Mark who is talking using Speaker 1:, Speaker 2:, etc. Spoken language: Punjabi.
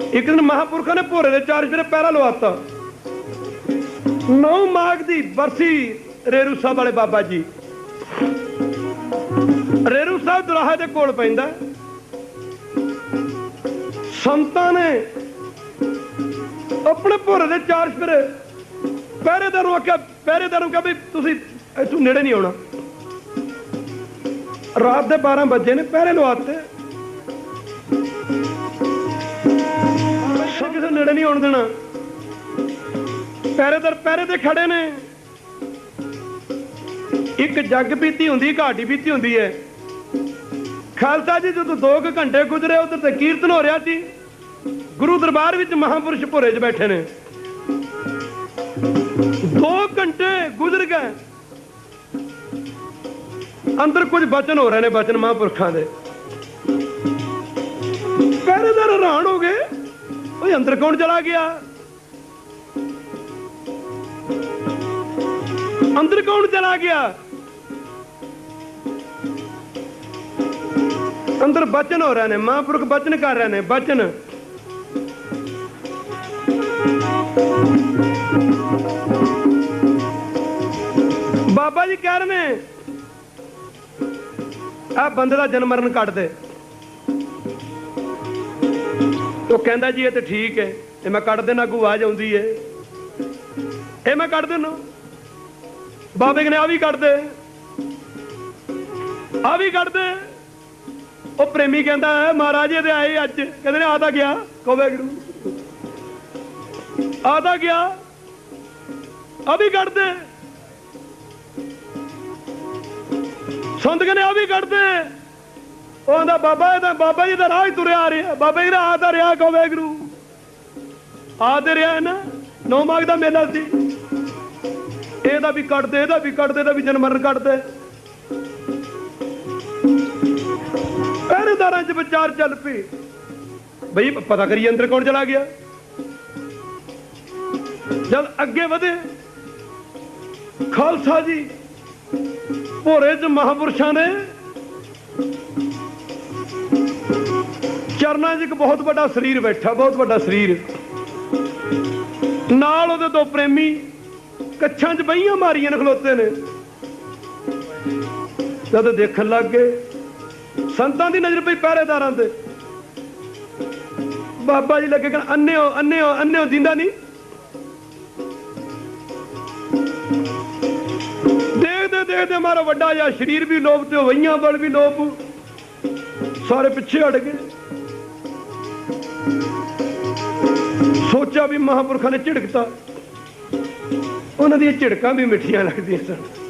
Speaker 1: ਇੱਕ ਦਿਨ ਮਹਾਪੁਰਖਾਂ ਨੇ ਭੋਰੇ ਦੇ ਚਾਰ ਜਿਹੜੇ ਪੈਰਾ ਲਵਾਤਾ ਨੌ ਮਾਘ ਦੀ ਬਰਸੀ ਰੇਰੂ ਸਾਹਿਬ ਵਾਲੇ ਬਾਬਾ ਜੀ। ਰੇਰੂ ਸਾਹਿਬ ਦੁਰਾਹਾ ਦੇ ਕੋਲ ਪੈਂਦਾ। ਸੰਤਾਂ ਨੇ ਆਪਣੇ ਭੋਰੇ ਦੇ ਚਾਰ ਸਪਰੇ ਪਹਿਰੇਦਾਰ ਨੂੰ ਆਖਿਆ, ਪਹਿਰੇਦਾਰ ਨੂੰ ਕਿਹਾ ਵੀ ਤੁਸੀਂ ਇੱਥੋਂ ਨੇੜੇ ਨਹੀਂ ਆਉਣਾ। ਰਾਤ ਦੇ 12 ਵਜੇ ਨੇ, ਪਹਿਰੇ ਲਵਾਤੇ ਆਉਣ ਦੇਣਾ। ਪਹਿਰੇਦਾਰ ਪਹਿਰੇ ਤੇ ਖੜੇ ਨੇ। ਇੱਕ ਜੱਗ ਪੀਤੀ ਹੁੰਦੀ ਘਾਟੀ ਪੀਤੀ ਹੁੰਦੀ ਹੈ। ਖਾਲਸਾ ਜੀ, ਜਦੋਂ 2 ਘੰਟੇ ਗੁਜ਼ਰੇ, ਉਧਰ ਤੇ ਕੀਰਤਨ ਹੋ ਰਿਹਾ ਸੀ। ਗੁਰੂ ਦਰਬਾਰ ਵਿੱਚ ਮਹਾਪੁਰਸ਼ ਭੋਰੇ 'ਚ ਬੈਠੇ ਨੇ। 2 ਘੰਟੇ ਗੁਜ਼ਰ ਗਏ। ਅੰਦਰ ਕੁਝ ਬਚਨ ਹੋ ਰਹੇ ਨੇ, ਬਚਨ ਮਹਾਂਪੁਰਖਾਂ ਦੇ। ਪਹਿਰੇਦਾਰ ਹੈਰਾਨ ਹੋ ਅੰਦਰ ਕੌਣ ਚਲਾ ਗਿਆ? ਅੰਦਰ ਕੌਣ ਚਲਾ ਗਿਆ? ਅੰਦਰ ਬਚਨ ਹੋ ਰਹੇ ਨੇ, ਮਹਾਂਪੁਰਖ ਬਚਨ ਕਰ ਰਹੇ ਨੇ, ਬਚਨ। ਬਾਬਾ ਜੀ ਕਹਿ ਰਹੇ ਨੇ ਆ ਬੰਦੇ ਦਾ ਜਨਮ ਮਰਨ ਕੱਟ ਦੇ। ਉਹ ਕਹਿੰਦਾ ਜੀ, ਇਹ ਤੇ ਠੀਕ ਹੈ। ਇਹ ਮੈਂ ਕੱਢ ਦੇਣਾ ਕੋਈ ਆਵਾਜ਼ ਆਉਂਦੀ ਹੈ। ਇਹ ਮੈਂ ਕੱਢ ਦੇਣਾ ਬਾਬੇ ਕਹਿੰਦੇ, ਆ ਵੀ ਕੱਢ ਦੇ। ਆ ਵੀ ਕੱਢ ਦੇ। ਉਹ ਪ੍ਰੇਮੀ ਕਹਿੰਦਾ ਹੈ ਮਹਾਰਾਜ ਇਹਦੇ ਆਏ ਅੱਜ। ਕਹਿੰਦੇ ਨੇ, ਆ ਤਾਂ ਗਿਆ। ਕੋਵੇ ਗੁਰੂ ਆ ਤਾਂ ਗਿਆ। ਆ ਵੀ ਕੱਢ ਦੇ। ਸੰਤ ਕਹਿੰਦੇ, ਆ ਵੀ ਕੱਢ ਦੇ। ਉਹ ਆਂਦਾ ਬਾਬਾ ਇਹਦਾ ਬਾਬਾ ਜੀ ਦਾ ਰਾਹ ਹੀ ਤੁਰਿਆ ਰਿਹਾ। ਬਾਬਾ ਜੀ ਦਾ ਆ ਰਿਹਾ ਕਹੋ ਗੁਰੂ ਆ ਤੇ ਰਿਹਾ ਹੈ ਨਾ, ਨੌ ਮਾਗ ਦਾ ਮੇਲਾ ਸੀ। ਇਹਦਾ ਵੀ ਕੱਢਦੇ ਇਹਦਾ ਵੀ ਕੱਢਦੇ ਇਹਦਾ ਵੀ ਜਨਮਰਨ ਮਰਨ ਪਹਿਰੇਦਾਰਾਂ 'ਚ ਵਿਚਾਰ ਚੱਲ ਪਈ ਬਈ, ਪਤਾ ਕਰੀਏ ਅੰਦਰ ਕੌਣ ਚਲਾ ਗਿਆ? ਜਦ ਅੱਗੇ ਵਧੇ। ਖਾਲਸਾ ਜੀ, ਭੋਰੇ 'ਚ ਮਹਾਪੁਰਸ਼ਾਂ ਨੇ ਚਰਨਾਂ 'ਚ ਇੱਕ ਬਹੁਤ ਵੱਡਾ ਸਰੀਰ ਬੈਠਾ, ਬਹੁਤ ਵੱਡਾ ਸਰੀਰ। ਨਾਲ ਉਹਦੇ ਦੋ ਪ੍ਰੇਮੀ, ਕੱਛਾਂ 'ਚ ਬਈਆਂ ਮਾਰੀਆਂ ਨੇ, ਖਲੋਤੇ ਨੇ। ਜਦ ਦੇਖਣ ਲੱਗ ਗਏ, ਸੰਤਾਂ ਦੀ ਨਜ਼ਰ ਪਈ ਪਹਿਰੇਦਾਰਾਂ ਤੇ। ਬਾਬਾ ਜੀ ਲੱਗੇ ਕਹਿਣਾ ਅੰਨੇ ਹੋ ਅੰਨਿਓ ਅੰਨਿਓ, ਜਿੰਦਾ ਨਹੀਂ। ਦੇਖਦੇ ਦੇਖਦੇ ਮਾਰਾ, ਵੱਡਾ ਜਿਹਾ ਸਰੀਰ ਵੀ ਲੋਭ ਤੇ ਵਈਆਂ ਬਲ ਵੀ ਲੋਭ। ਸਾਰੇ ਪਿੱਛੇ ਹਟ ਗਏ। ਸੋਚਿਆ ਵੀ ਮਹਾਪੁਰਖਾਂ ਨੇ ਝਿੜਕਤਾ। ਉਹਨਾਂ ਦੀਆਂ ਝਿੜਕਾਂ ਵੀ ਮਿੱਠੀਆਂ ਲੱਗਦੀਆਂ ਸਨ।